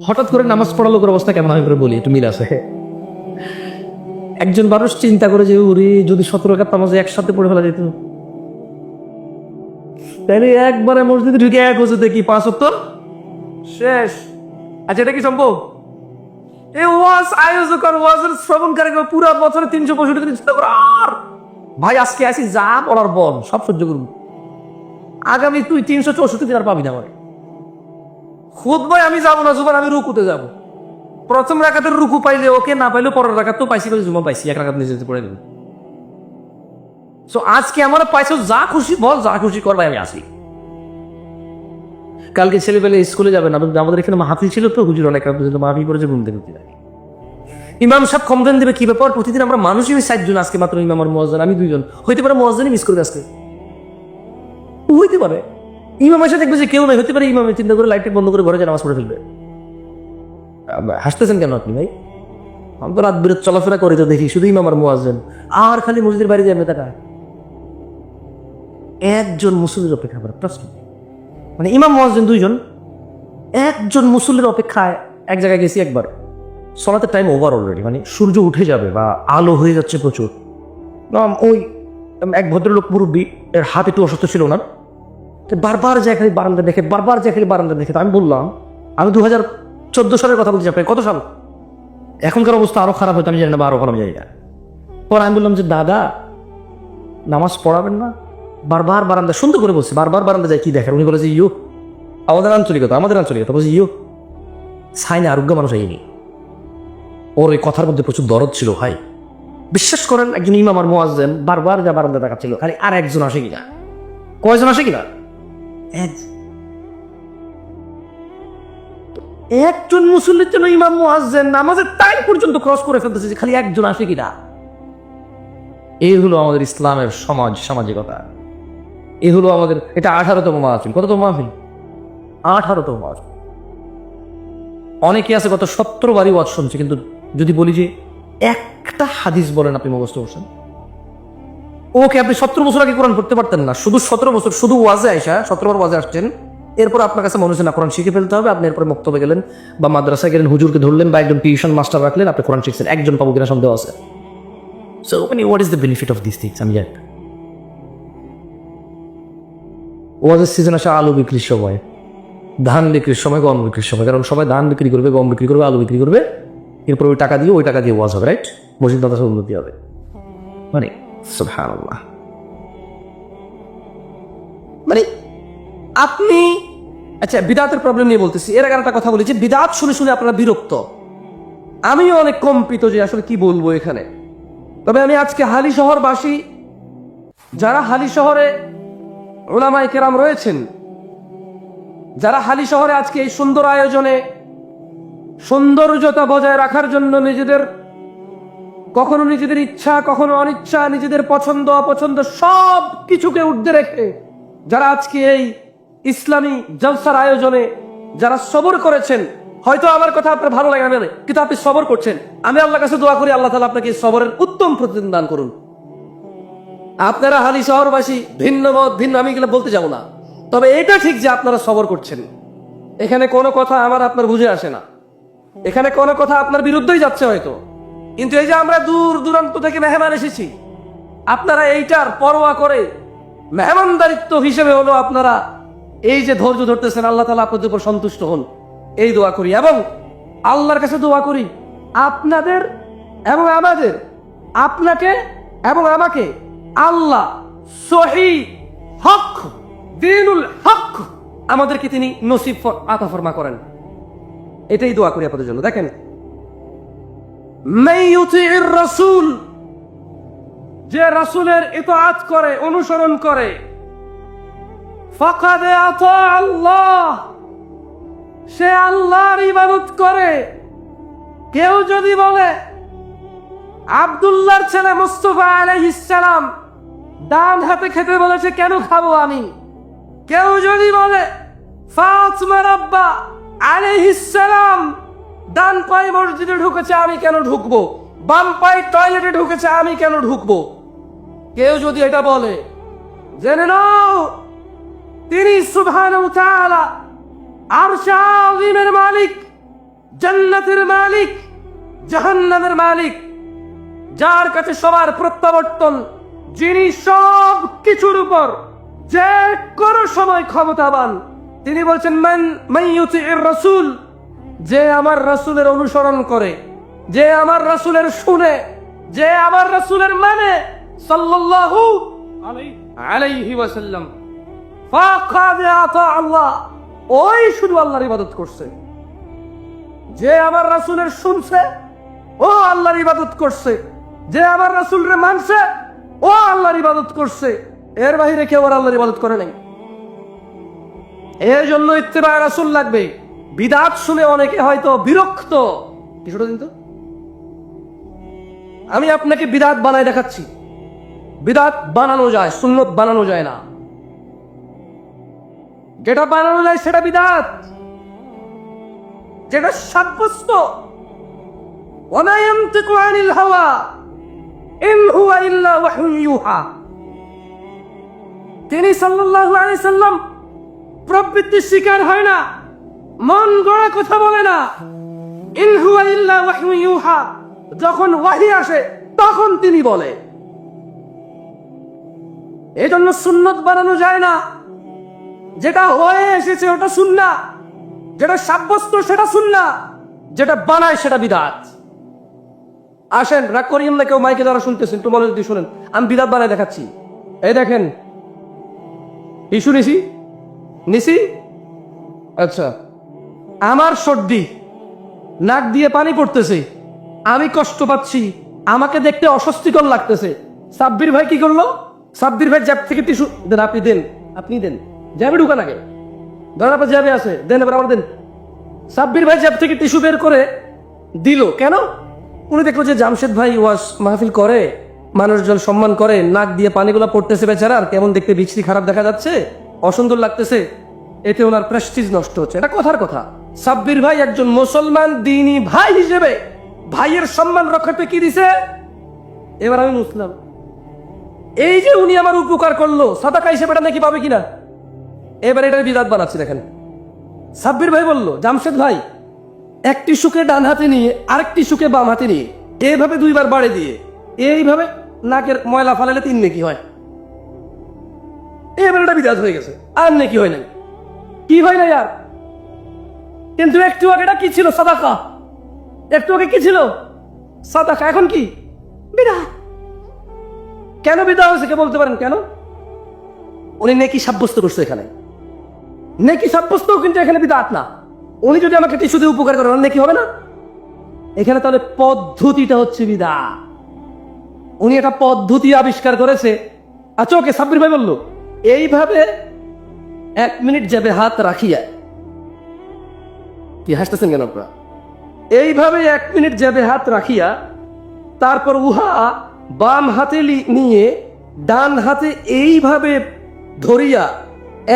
হঠাৎ করে নামাজ পড়া লোকের অবস্থা কেমন করে বলি, একটু মিল আছে। একজন মানুষ চিন্তা করে যে, উরি, যদি সতেরো কাপ নামাজ একসাথে পড়ে ফেলা যেত? তাহলে একবারে মসজিদে ঢুকে এক হচ্ছে দেখি পাঁচ সত্তর শেষ। আচ্ছা এটা কি সম্ভব? এই ওয়াজ আয়োজক ওয়াজের শ্রবণকারী পুরো বছরে তিনশো পঁয়ষট্টি দিন চিন্তা করে, আর, ভাই, আজকে আসি যা বলার বল, সব সহ্য করব। আগামী তুই তিনশো চৌষট্টি দিন আর পাবি না আমার খুদ ভাই আমি যাব না জুবান আমি রুকুতে যাব। প্রথম রাখাতের রুকু পাইলে ওকে, না পাইলে পরের রাখাত তো পাইছি পাইছি জুমা পাইছি, এক রাখাত নিজে পড়ে নেব। সো আজকে আমার পাইছো, যা খুশি বল, যা খুশি কর, ভাই, আমি আসি। কালকে ছেলেবেলে স্কুলে যাবে না, আমাদের এখানে মাহফিল ছিল তো, হুজুর অনেক রাত পর্যন্ত মাহফিল করেছে, ঘুম থাকে। ইমাম সাহেব কমপ্লেন দেবে, কি ব্যাপার? প্রতিদিন আমরা মানুষই ওই ষাট জন আজকে মাত্র ইমাম আর আমি দুইজন। হইতে পারে মহাজনই মিস করবে আজকে। হইতে পারে। ইমাম এসে দেখবে যে কেউ নাই, হতে পারে ইমামে চিন্তা করে লাইট বন্ধ করে ঘরে যে নামাজ পড়ে ফেলবে। হাসতেছেন কেন আপনি ভাই? আমি তো রাত বিরত চলাফেরা করি তো দেখি, শুধু ইমাম আর মোয়াজেন আর খালি মসজিদের বাইরে যাবে টাকা একজন মুসল্লির অপেক্ষা করে প্রশ্ন মানে ইমাম মোয়াজেন দুইজন, একজন মুসল্লির অপেক্ষায় এক জায়গায় গেছি একবার। সলাতের টাইম ওভার অলরেডি মানে সূর্য উঠে যাবে বা আলো হয়ে যাচ্ছে প্রচুর। ওই এক ভদ্রলোক মুরব্বী, এর হাত একটু অসুস্থ ছিল ওনার। বারবার যায় খালি বারান্দা দেখে, বারবার যায় খালি বারান্দা দেখে আমি বললাম, আমি দু হাজার চোদ্দ সালের কথা বলছি আপনাকে, কত সাল? এখনকার অবস্থা আরও খারাপ হয়তো, আমি জানি না বা আরও খারাপ না। পর আমি বললাম যে, দাদা, নামাজ পড়াবেন না? বারবার বারান্দা, সুন্দর করে বলছি, বারবার বারান্দা যায় কি দেখেন? উনি বলে যে, ইয়ো, আমাদের আঞ্চলিকতা আমাদের আঞ্চলিকতা। বলছে, ইয়ো, সাইনে আরোগ্য মানুষ আইনি ওর ওই কথার মধ্যে প্রচুর দরদ ছিল, ভাই। বিশ্বাস করেন, একজন ইমাম আর বারবার যা বারান্দা দেখাচ্ছিল, খালি আর একজন আসে কিনা? কয়জন আসে কিনা? একজন মুসল্লির জন্য ইমাম মুয়াজ্জেন নামাজের টাইম পর্যন্ত ক্রস করে ফেলতেছে যে খালি একজন আসে কিনা। এই হলো আমাদের ইসলামের সমাজ সামাজিকতা। এই হলো আমাদের এটা আঠারোতম মাহফিল। কততম মাহফিল? আঠারোতম মাহফিল। অনেকে আছে গত সত্তর বারই ওয়াজ শুনছে কিন্তু যদি বলি যে একটা হাদিস বলেন আপনি মুখস্থ করছেন। ওকে আপনি সতেরো বছর আগে কোরআন পড়তে পারতেন না। শুধু সতেরো বছর, শুধু ওয়াজে আইসা সতেরো বার ওয়াজে আসছেন। এরপর আপনার কাছে মনে হচ্ছে, না, কোরআন শিখে ফেলতে হবে। আপনি এরপর বক্তব্যে গেলেন বা মাদ্রাসায় গেলেন, হুজুরকে ধরলেন বা একজন টিউশন মাস্টার রাখলেন, আপনি কোরআন শিখছেন। একজন পাবো কিনা সন্দেহ আছে। সো মানে what is the benefit of this things আমি জানি ওয়াজের সিজন আসে, আলু বিক্রির সময়। ধান বিক্রির সময়, গম বিক্রির সময়। কারণ সবাই ধান বিক্রি করবে, গম বিক্রি করবে, আলু বিক্রি করবে। এরপর ওই টাকা দিয়ে, ওই টাকা দিয়ে ওয়াজ হবে রাইট মসজিদ মাদ্রাসা উন্নতি হবে। মানে মানে আপনি আচ্ছা বিদাতের প্রবলেম নিয়ে বলতেছি। এর আগে একটা কথা বলি যে, বিদাত শুনে শুনে আপনারা বিরক্ত। আমিও অনেক কম্পিত যে আসলে কি বলব এখানে। তবে আমি আজকে হালি শহরবাসী, যারা হালি শহরে ওলামাই কেরাম রয়েছেন, যারা হালি শহরে আজকে এই সুন্দর আয়োজনে সৌন্দর্যতা বজায় রাখার জন্য নিজেদের কখনো নিজেদের ইচ্ছা, কখনো অনিচ্ছা, নিজেদের পছন্দ, অপছন্দ, সব কিছুকে ঊর্ধ্বে রেখে যারা আজকে এই ইসলামী জলসার আয়োজনে যারা সবর করেছেন, হয়তো আমার কথা আপনার ভালো লাগে না কিন্তু আপনি সবর করছেন। আমি আল্লাহ কাছে দোয়া করি, আল্লাহ তালা আপনাকে সবরের উত্তম প্রতিদিন দান করুন। আপনারা হালি শহরবাসী, ভিন্ন মত, ভিন্ন, আমি এগুলো বলতে যাব না। তবে এটা ঠিক যে আপনারা সবর করছেন। এখানে কোনো কথা আমার আপনার বুঝে আসে না। এখানে কোনো কথা আপনার বিরুদ্ধেই যাচ্ছে হয়তো। কিন্তু এই যে আমরা দূর দূরান্ত থেকে মেহমান এসেছি, আপনারা এইটার পরোয়া করে মেহমানদারিত্ব হিসেবে হলো আপনারা এই যে ধৈর্য ধরতেছেন, আল্লাহ তালা আপনাদের উপর সন্তুষ্ট হন। এই দোয়া করি এবং আল্লাহর কাছে দোয়া করি, আপনাদের এবং আমাদের, আপনাকে এবং আমাকে আল্লাহ সহি হক, দিনুল হক আমাদেরকে তিনি নসিব আতা ফরমা করেন। এটাই দোয়া করি আপনাদের জন্য। দেখেন রাসূল, যে রাসূলের ইতাআত করে, অনুসরণ করে, ফাকাদে আল্লাহ, সে আল্লাহর ইবাদত করে। কেউ যদি বলে, আবদুল্লাহর ছেলে মুস্তফা সালাম ডান হাতে খেতে বলেছে, কেন খাব আমি? কেউ যদি বলে, ফাতমা রব্বা আলাইহিস ডান পায়ে মসজিদে ঢুকেছে, আমি কেন ঢুকবো? বাম পায়ে টয়লেটে ঢুকেছে, আমি কেন ঢুকবো? কেউ যদি এটা বলে, জেনে নাও, তিনি সুবহানাহু ওয়া তাআলা আরশ আযীমের মালিক, জান্নাতের মালিক, জাহান্নামের মালিক, যার কাছে সবার প্রত্যাবর্তন, যিনি সব কিছুর উপর যে কোনো সময় ক্ষমতাবান, তিনি বলছেন, মান মাইয়ুতি রসুল যে আমার রসুলের অনুসরণ করে, যে আমার রসুলের শুনে, যে আমার রসুলের মানে সাল্লাল্লাহু আলাইহি ওয়াসাল্লাম। আল্লাহ, ওই শুধু আল্লাহর ইবাদত করছে। যে আমার রাসূলের শুনছে, ও আল্লাহর ইবাদত করছে। যে আমার রাসূলরে মানছে, ও আল্লাহর ইবাদত করছে। এর বাইরে কেউ আর আল্লাহর ইবাদত করে নাই। এর জন্য ইত্তেবা রাসূল লাগবে বিদাত শুনে অনেকে হয়তো বিরক্ত। কিছুটা দিন আমি আপনাকে বিদাত বানায় দেখাচ্ছি। বিদাত বানানো যায়, সুন্নত বানানো যায় না। যেটা বানানো যায় সেটা বিদাত। যেটা সাব্যস্ত। তিনি সাল্লাল্লাহু সাল্লাম প্রবৃত্তির শিকার হয় না। মন গড়া কথা বলে না। ইউহা। যখন ওয়াহি আসে, তখন তিনি বলে। এই জন্য সুন্নত বানানো যায় না। যেটা হয়ে এসেছে ওটা সুন্না। যেটা সাব্যস্ত সেটা সুন্না। যেটা বানায় সেটা বিদাত। আসেন, রাগ করিয়েন না কেউ মাইকে যারা শুনতেছেন মনোযোগ দিয়ে শুনেন। আমি বিদাত বানায় দেখাচ্ছি। এই দেখেন। ইস্যু নিছি? নিছি? আচ্ছা। আমার সর্দি, নাক দিয়ে পানি পড়তেছে। আমি কষ্ট পাচ্ছি, আমাকে দেখতে অস্বস্তিকর লাগতেছে। সাব্বির ভাই কি করল? সাব্বির ভাই জ্যাব থেকে টিস্যু দেন, আপনি দেন আপনি দেন। জ্যাবে ঢুকান আগে। ধরেন আপনার জ্যাবে আছে, দেন, এবার আমার দেন। সাব্বির ভাই জ্যাব থেকে টিস্যু বের করে দিল। কেন? উনি দেখল যে জামশেদ ভাই ওয়াস মাহফিল করে, মানুষজন সম্মান করে, নাক দিয়ে পানিগুলো পড়তেছে বেচারা, আর কেমন দেখতে বিচ্ছিরি খারাপ দেখা যাচ্ছে, অসুন্দর লাগতেছে, এতে ওনার প্রেস্টিজ নষ্ট হচ্ছে। এটা কথার কথা। সাব্বির ভাই একজন মুসলমান দিনী ভাই হিসেবে ভাইয়ের সম্মান রক্ষাতে কি দিছে? এবার আমি মুসলাম। এই যে উনি আমার উপকার করল, সাদাকা হিসেবে এটা নাকি পাবে কিনা? এবার এটার বিদাত বানাচ্ছি, দেখেন। সাব্বির ভাই বলল, জামশেদ ভাই, একটি সুখে ডান হাতে নিয়ে, আরেকটি সুখে বাম হাতে নিয়ে এইভাবে দুইবার বাড়ে দিয়ে, এইভাবে নাকের ময়লা ফালালে তিন নেকি হয়। এবার এটা বিদাত হয়ে গেছে, আর নেকি হয় নাই। কি হয় না আর? কিন্তু একটু আগে এটা কি ছিল? সাদাকা। একটু আগে কি ছিল? সাদাকা। এখন কি? বিদা কেন বিদা হয়েছে? কে বলতে পারেন কেন? উনি নেকি সাব্যস্ত করছে এখানে। নেকি সাব্যস্ত কিন্তু এখানে বিদাত না। উনি যদি আমাকে টিস্যু দিয়ে উপকার করেন নেকি হবে না? এখানে তাহলে পদ্ধতিটা হচ্ছে বিদা উনি একটা পদ্ধতি আবিষ্কার করেছে। আচ্ছা ওকে সাব্বির ভাই বলল এইভাবে এক মিনিট যাবে হাত রাখিয়া কি হাসতেছেন কেন আপনারা? এইভাবে এক মিনিট যাবে হাত রাখিয়া তারপর উহা বাম হাতে নিয়ে ডান হাতে এইভাবে ধরিয়া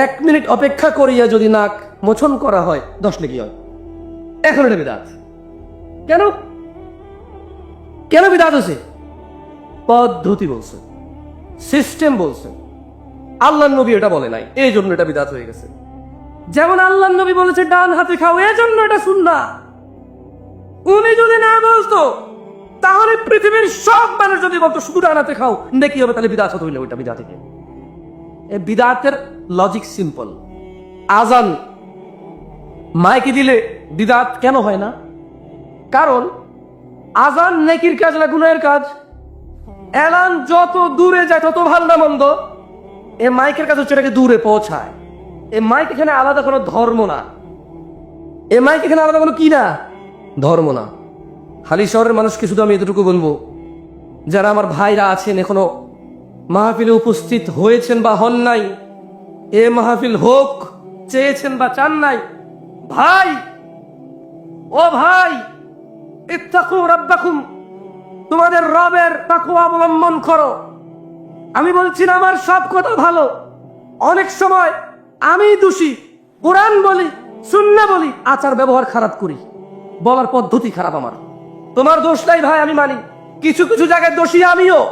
এক মিনিট অপেক্ষা করিয়া যদি নাক মোছন করা হয়, দশ লেগে হয়? এখন এটা বিদাত। কেন? কেন বিদাত হচ্ছে পদ্ধতি বলছে সিস্টেম বলছে। আল্লাহ নবী এটা বলে নাই, এই জন্য এটা বিদাত হয়ে গেছে। যেমন আল্লাহ নবী বলেছে, ডান হাতে খাও এই জন্য এটা শুননা উনি যদি না বলতো, তাহলে পৃথিবীর সব মানুষ যদি বলতো, শুধু ডান হাতে খাও, নাকি হবে, তাহলে বিদাত হইলে ওইটা বিদা থেকে। এই বিদাতের লজিক সিম্পল আজান মাইকে দিলে বিদাত কেন হয় না? কারণ আজান নেকির কাজ না গুনাহের কাজ? এলান যত দূরে যায়, তত ভালো না মন্দ। এ মাইকের কাছে হচ্ছে এটাকে দূরে পৌঁছায়। এ মাইক এখানে আলাদা কোনো ধর্ম না। এ মাইক এখানে আলাদা কোনো কি না? ধর্ম না। হালি শহরের মানুষকে শুধু আমি এতটুকু বলব, যারা আমার ভাইরা আছেন, এখনও মাহফিলে উপস্থিত হয়েছেন বা হন নাই, এ মাহফিল হোক, চেয়েছেন বা চান নাই, ভাই, ও ভাই ইত্তাকু রাব্বাকুম, তোমাদের রবের তাকুয়া অবলম্বন করো। আমি বলছি না আমার সব কথা ভালো। অনেক সময় আমি দোষী, কোরআন বলি, সুন্না বলি, আচার ব্যবহার খারাপ করি। বলার পদ্ধতি খারাপ আমার। তোমার দোষ নাই ভাই, আমি মানি। কিছু কিছু জায়গায় দোষী আমিও।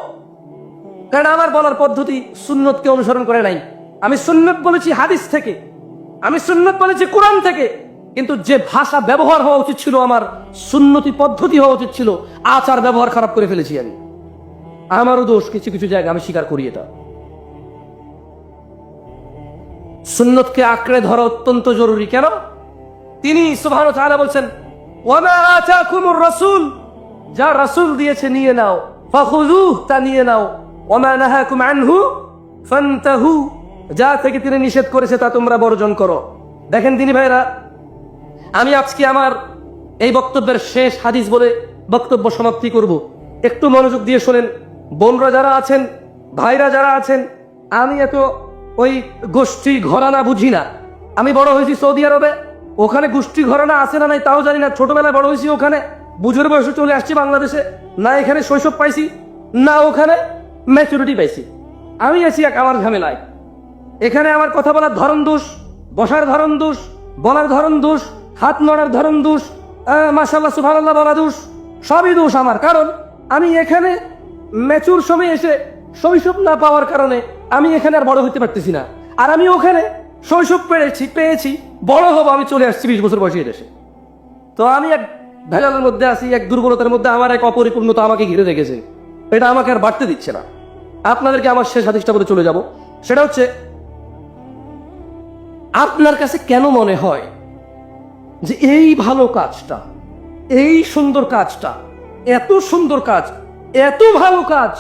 কারণ আমার বলার পদ্ধতি সুন্নতকে অনুসরণ করে নাই। আমি সুন্নত বলেছি হাদিস থেকে। আমি সুন্নত বলেছি কোরআন থেকে। কিন্তু যে ভাষা ব্যবহার হওয়া উচিত ছিল আমার, সুন্নতি পদ্ধতি হওয়া উচিত ছিল, আচার ব্যবহার খারাপ করে ফেলেছি আমি। আমারও দোষ কিছু কিছু জায়গায় আমি স্বীকার করি এটা। সুন্নতকে আঁকড়ে ধরা অত্যন্ত জরুরি, কেন? তিনি সুবহান তাআলা বলছেন রাসূল যা রাসূল দিয়েছে নিয়ে নাও, ফাখুযুহ তা নিয়ে নাও, ওয়ামা নাহাকুম আনহু ফান্তাহু যা থেকে তিনি নিষেধ করেছে তা তোমরা বর্জন করো। দেখেন তিনি ভাইরা, আমি আজকে আমার এই বক্তব্যের শেষ হাদিস বলে বক্তব্য সমাপ্তি করব। একটু মনোযোগ দিয়ে শোনেন, বোনরা যারা আছেন, ভাইরা যারা আছেন, আমি এত ওই গোষ্ঠী ঘরানা বুঝি না। আমি বড় হয়েছি সৌদি আরবে। ওখানে গোষ্ঠী ঘরানা আছে না নাই তাও জানি না। ছোটবেলায় বড় হয়েছি ওখানে। বুঝের বয়সে চলে আসছি বাংলাদেশে। না এখানে শৈশব পাইছি, না ওখানে ম্যাচুরিটি পাইছি। আমি আছি এক আমার ঝামেলায়। এখানে আমার কথা বলার ধরন দোষ, বসার ধরন দোষ, বলার ধরন দোষ, হাত নড়ার ধরন দোষ মাসাল্লাহ সুভানাল্লাহ বলা দোষ, সবই দোষ আমার। কারণ আমি এখানে ম্যাচুর সময় এসে শৈশব না পাওয়ার কারণে আমি এখানে আর বড় হতে পারতেছি না। আর আমি ওখানে শৈশব পেয়েছি পেয়েছি, বড় হব, আমি চলে আসছি বিশ বছর বয়সে দেশে। তো আমি এক ভেজালের মধ্যে আছি, এক দুর্বলতার মধ্যে, আমার এক অপরিপূর্ণতা আমাকে ঘিরে রেখেছে। এটা আমাকে আর বাড়তে দিচ্ছে না। আপনাদেরকে আমার শেষ হাদিসটা বলে চলে যাব। সেটা হচ্ছে, আপনার কাছে কেন মনে হয় যে এই ভালো কাজটা, এই সুন্দর কাজটা, এত সুন্দর কাজ, এত ভালো কাজ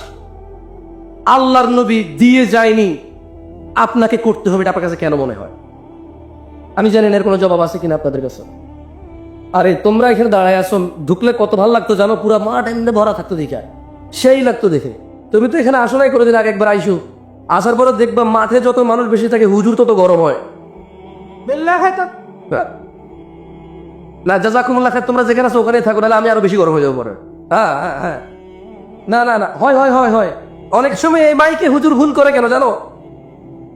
আল্লাহর নবী দিয়ে যায়নি আপনাকে করতে হবে এটা আপনার কাছে কেন মনে হয়? আমি জানি না এর কোনো জবাব আছে কিনা আপনাদের কাছে। আরে তোমরা এখানে দাঁড়ায় আসো ঢুকলে কত ভালো লাগতো জানো? পুরো মাঠ এমনি ভরা থাকতো দেখে। সেই লাগতো দেখে। তুমি তো এখানে আসো নাই কোনোদিন আগে একবার আইসো। আসার পরে দেখবা মাঠে যত মানুষ বেশি থাকে হুজুর তত গরম হয়। না জাজাকুমুল্লাহ খায় তোমরা যেখানে আছো ওখানেই থাকো নাহলে আমি আরও বেশি গরম হয়ে যাব পরে। হ্যাঁ হ্যাঁ হ্যাঁ। না না না হয় হয় হয় হয়। অনেক সময় এই মাইকে হুজুর ভুল করে কেন জানো?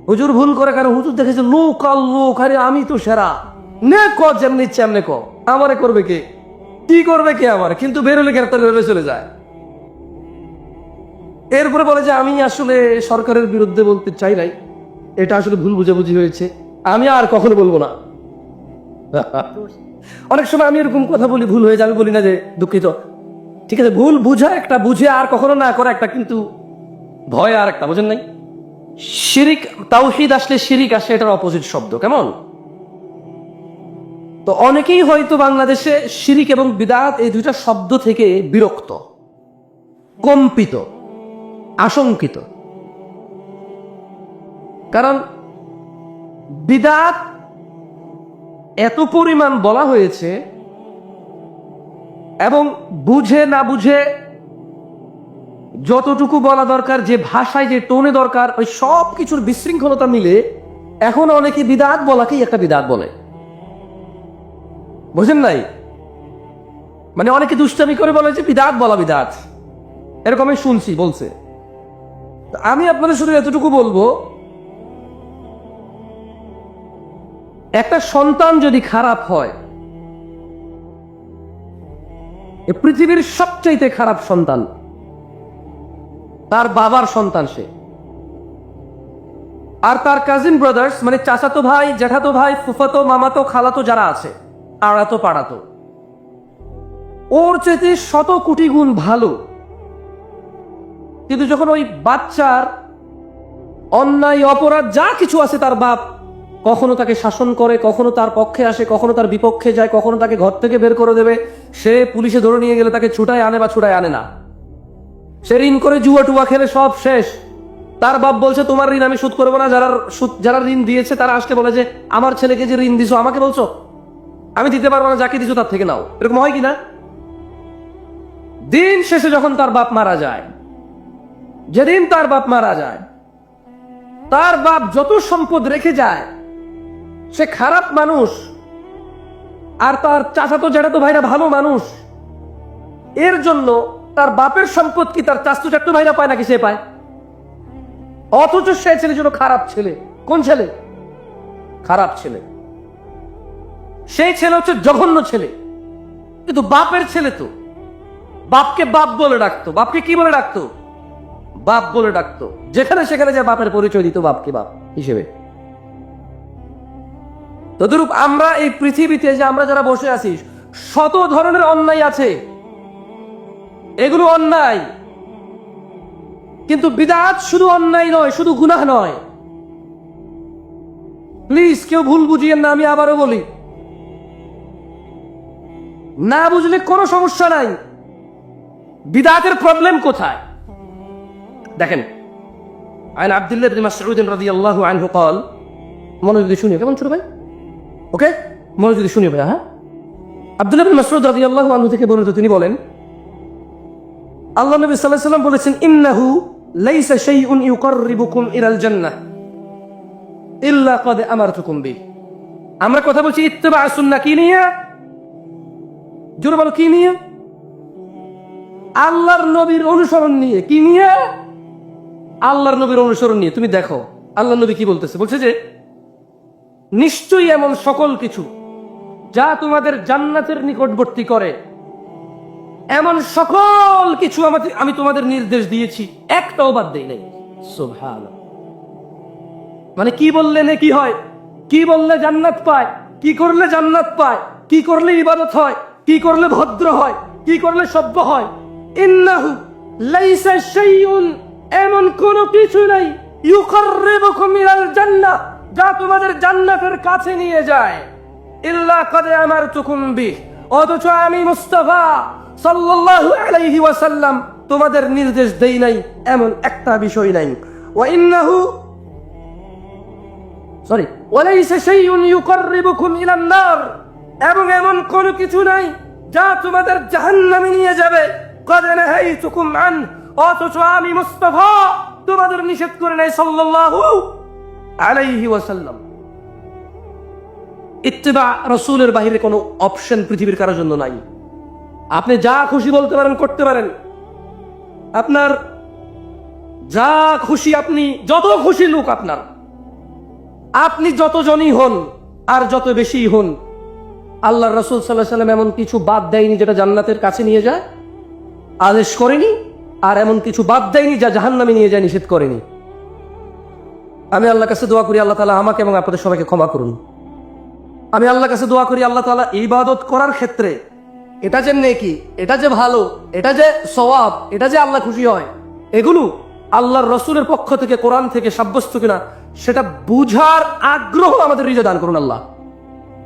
হুজুর ভুল করে কেন? হুজুর দেখেছে, লোক আর লোক, আরে আমি তো সেরা। নে ক, যেমনি ইচ্ছে এমনি ক। আমারে করবে কে? কি করবে কে আমার? কিন্তু বেরোলে গ্রেপ্তার বেরোলে চলে যায়। এরপরে বলে যে, আমি আসলে সরকারের বিরুদ্ধে বলতে চাই নাই। এটা আসলে ভুল বুঝাবুঝি হয়েছে। আমি আর কখনো বলব না। অনেক সময় আমি এরকম কথা বলি, ভুল হয়ে আমি বলি না যে, দুঃখিত। ঠিক আছে, ভুল বুঝা একটা, বুঝে আর কখনো না করা একটা কিন্তু ভয় আর একটা, বুঝেন নাই? শিরিক, তাওহিদ আসলে শিরিক আসে এটার অপোজিট শব্দ, কেমন? তো অনেকেই হয়তো বাংলাদেশে শিরিক এবং বিদাত এই দুইটা শব্দ থেকে বিরক্ত, কম্পিত, আশঙ্কিত। কারণ বিদাত এত পরিমাণ বলা হয়েছে এবং বুঝে না বুঝে যতটুকু বলা দরকার, যে ভাষায় যে টোনে দরকার, ওই সব কিছুর বিশৃঙ্খলতা মিলে এখন অনেকে বিদাত বলাকেই একটা বিদাত বলে। বুঝেন নাই? মানে অনেকে দুষ্টামি করে বলে যে বিদাত বলা বিদাত। এরকম আমি শুনছি, বলছে। আমি আপনাদের শুধু এতটুকু বলব, একটা সন্তান যদি খারাপ হয় পৃথিবীর সবচাইতে খারাপ সন্তান তার বাবার সন্তান সে। আর তার কাজিন ব্রাদার্স মানে চাচাতো ভাই জ্যাঠাতো ভাই, ফুফাতো, মামাতো, খালাতো যারা আছে আড়াতো পাড়াতো। ওর চেতে শত কোটি গুণ ভালো। কিন্তু যখন ওই বাচ্চার অন্যায়, অপরাধ, যা কিছু আছে তার বাপ, কখনো তাকে শাসন করে, কখনো তার পক্ষে আসে, কখনো তার বিপক্ষে যায়, কখনো তাকে ঘর থেকে বের করে দেবে, সে পুলিশে ধরে নিয়ে গেলে তাকে ছুটায় আনে বা ছুটায় আনে না। সে ঋণ করে জুয়া টুয়া খেলে সব শেষ। তার বাপ বলছে, তোমার ঋণ আমি শোধ করব না, যারা সুদ- যারা ঋণ দিয়েছে তারা আসলে বলে যে, আমার ছেলেকে যে ঋণ দিছো, আমাকে বলছো? আমি দিতে পারব না, যাকে দিছো তার থেকে নাও। এরকম হয় কি না? দিন শেষে যখন তার বাপ মারা যায়, যেদিন তার বাপ মারা যায়, তার বাপ যত সম্পদ রেখে যায়, সে খারাপ মানুষ, আর তার চাচাতো জ্যাঠাতো ভাইরা ভালো মানুষ, এর জন্য তার বাপের সম্পদ কি তার চাস্তু চাট্টু ভাইরা পায় নাকি সে পায়? অথচ সে ছেলে ছিল খারাপ ছেলে। কোন ছেলে? খারাপ ছেলে। সেই ছেলে হচ্ছে জঘন্য ছেলে। কিন্তু বাপের ছেলে তো। বাপকে বাপ বলে ডাকতো। বাপকে কি বলে ডাকতো? বাপ বলে ডাকতো। যেখানে সেখানে যে বাপের পরিচয় দিত বাপকে বাপ হিসেবে। তদরূপ আমরা এই পৃথিবীতে যে আমরা যারা বসে আছি, শত ধরনের অন্যায় আছে। এগুলো অন্যায় কিন্তু বিদাত শুধু অন্যায় নয় শুধু গুনাহ নয় প্লিজ কেউ ভুল বুঝিয়েন না আমি আবারও বলি না বুঝলে কোনো সমস্যা নাই বিদাতের প্রবলেম কোথায় দেখেন আইন আব্দুল্লাহ বিন মাসউদ রাদিয়াল্লাহু আনহু قال মনোযোগ দিয়ে শুনিও কেমন ছোট ভাই ওকে মনোযোগ দিয়ে শুনিও ভাই হ্যাঁ আব্দুল্লাহ বিন মাসউদ রাদিয়াল্লাহু আনহু থেকে বর্ণিত তিনি বলেন আল্লাহ নবী সাল্লাম বলেছেন, ইন্নাহু লাইসা ইলাল আমরা কথা বলছি কি নিয়ে? বলো, কি নিয়ে? আল্লাহর নবীর অনুসরণ নিয়ে। কি নিয়ে? আল্লাহর নবীর অনুসরণ নিয়ে। তুমি দেখো আল্লাহ নবী কি বলতেছে? বলছে যে, নিশ্চয়ই এমন সকল কিছু যা তোমাদের জান্নাতের নিকটবর্তী করে। এমন সকল কিছু আমাদের, আমি তোমাদের নির্দেশ দিয়েছি। একটাও বাদ দেই নাই। সুবহানাল্লাহ। মানে কি বললে নে কি হয়? কি বললে জান্নাত পায়? কি করলে জান্নাত পায়? কি করলে ইবাদত হয়? কি করলে ভদ্র হয়? কি করলে সভ্য হয়? ইন্নাহু লাইসা শাইউন। এমন কোন কিছু নাই। ইউকাররিবুকুম ইলাল জান্নাহ। যা তোমাদের জান্নাতের কাছে নিয়ে যায়। ইল্লা কদ আমারতুকুম বি অথচ আমি মুস্তাফা। সাল্লাল্লাহু আলাইহি ওয়াসাল্লাম তোমাদের নির্দেশ দেই নাই এমন একটা বিষয় নাই। ওয়া ইন্নাহু সরি, ওয়ালাইসা শাইউন ইলান নার। এবং এমন কিছু নাই যা তোমাদের জাহান্নামে নিয়ে যাবে। কদ নাহাইতুকুম আন, অথচ আমি মুস্তাফা তোমাদের নিষেধ করে নাই সাল্লাল্লাহু আলাইহি ওয়াসাল্লাম। ইত্তেবা রসুলের বাহিরে কোনো অপশন পৃথিবীর কারোর জন্য নাই। আপনি যা খুশি বলতে পারেন, করতে পারেন। আপনার যা খুশি আপনি, যত খুশি লোক আপনার, আপনি যতজনই হন আর যত বেশি হন, আল্লাহ রসুল সাল্লাহ সাল্লাম এমন কিছু বাদ দেয়নি যেটা জান্নাতের কাছে নিয়ে যায়, আদেশ করেনি, আর এমন কিছু বাদ দেয়নি যা জাহান্নামে নিয়ে যায়, নিষেধ করেনি। আমি আল্লাহ কাছে দোয়া করি, আল্লাহ তালা আমাকে এবং আপনাদের সবাইকে ক্ষমা করুন। আমি আল্লাহ কাছে দোয়া করি, আল্লাহ তালা ইবাদত করার ক্ষেত্রে এটা যে নেকি, এটা যে ভালো, এটা যে সওয়াব, এটা যে আল্লাহ খুশি হয়, এগুলো আল্লাহর রসুলের পক্ষ থেকে, কোরআন থেকে সাব্যস্ত কিনা, সেটা বুঝার আগ্রহ আমাদের হৃদয় দান করুন আল্লাহ।